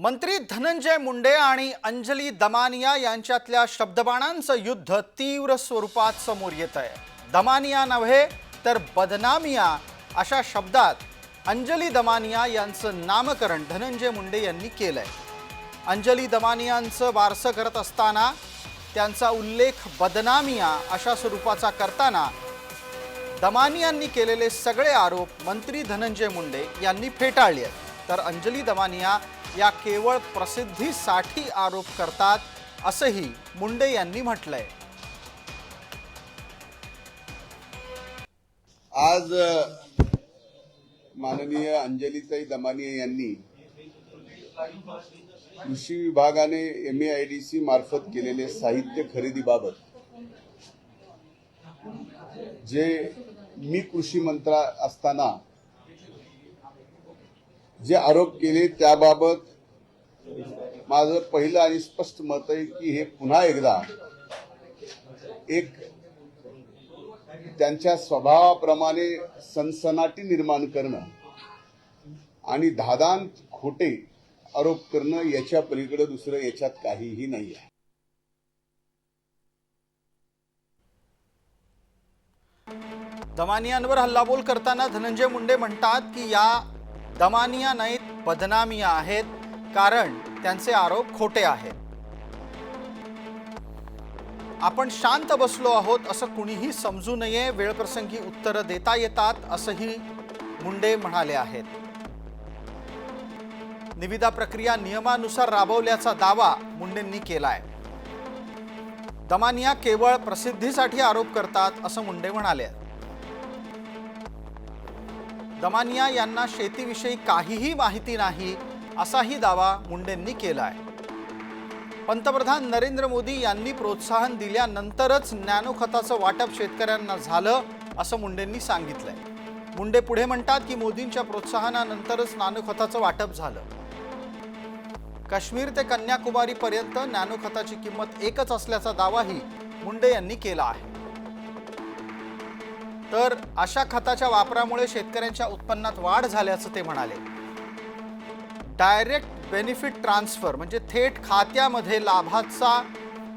मंत्री धनंजय मुंडे आणि अंजली दमानिया यांच्यातल्या शब्दबाणांचं युद्ध तीव्र स्वरूपात समोर येत आहे. दमानिया नव्हे तर बदनामिया अशा शब्दात अंजली दमानिया यांचं नामकरण धनंजय मुंडे यांनी केलंय. अंजली दमानियांचं वारसं करत असताना त्यांचा उल्लेख बदनामिया अशा स्वरूपाचा करताना दमानियांनी केलेले सगळे आरोप मंत्री धनंजय मुंडे यांनी फेटाळले आहेत. तर अंजली दमानिया या केवळ प्रसिद्धीसाठी आरोप करतात असंही मुंडे यांनी म्हटलंय. आज माननीय अंजलीताई दमानिया यांनी कृषी विभागाने एम आय डी सी मार्फत केलेले साहित्य खरेदीबाबत जे मी कृषी मंत्रा असताना जे आरोप केले त्याबाबत माझं पहिलं आणि स्पष्ट मत आहे की हे पुन्हा एकदा एक त्यांच्या स्वभावाप्रमाणे सनसनाटी निर्माण करणं आणि धादान खोटे आरोप करणं याच्या पलीकडे दुसरं याच्यात काहीही नाही आहे. दमानियांवर हल्लाबोल करताना धनंजय मुंडे म्हणतात की या दमानिया नाहीत बदनामिया आहेत कारण त्यांचे आरोप खोटे आहेत. आपण शांत बसलो आहोत असं कुणीही समजू नये वेळप्रसंगी उत्तरं देता येतात असंही मुंडे म्हणाले आहेत. निविदा प्रक्रिया नियमानुसार राबवल्याचा दावा मुंडेंनी केलाय. दमानिया केवळ प्रसिद्धीसाठी आरोप करतात असं मुंडे म्हणाले आहेत. दमानिया यांना शेतीविषयी काहीही माहिती नाही असाही दावा मुंडेंनी केलाय. पंतप्रधान नरेंद्र मोदी यांनी प्रोत्साहन दिल्यानंतरच नॅनो खताचं वाटप शेतकऱ्यांना झालं असं मुंडेंनी सांगितलंय. मुंडे पुढे म्हणतात की मोदींच्या प्रोत्साहनानंतरच नॅनो खताचं वाटप झालं. काश्मीर ते कन्याकुमारी पर्यंत नॅनो खताची किंमत एकच असल्याचा दावाही मुंडे यांनी केला आहे. तर अशा खताच्या वापरामुळे शेतकऱ्यांच्या उत्पन्नात वाढ झाल्याचं ते म्हणाले. डायरेक्ट बेनिफिट ट्रान्सफर म्हणजे थेट खात्यामध्ये लाभाचा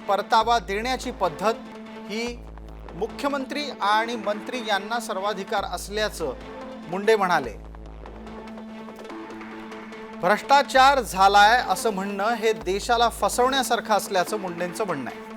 परतावा देण्याची पद्धत ही मुख्यमंत्री आणि मंत्री यांना सर्वाधिकार असल्याचं मुंडे म्हणाले. भ्रष्टाचार झालाय असं म्हणणं हे देशाला फसवण्यासारखं असल्याचं मुंडेंचं म्हणणं आहे.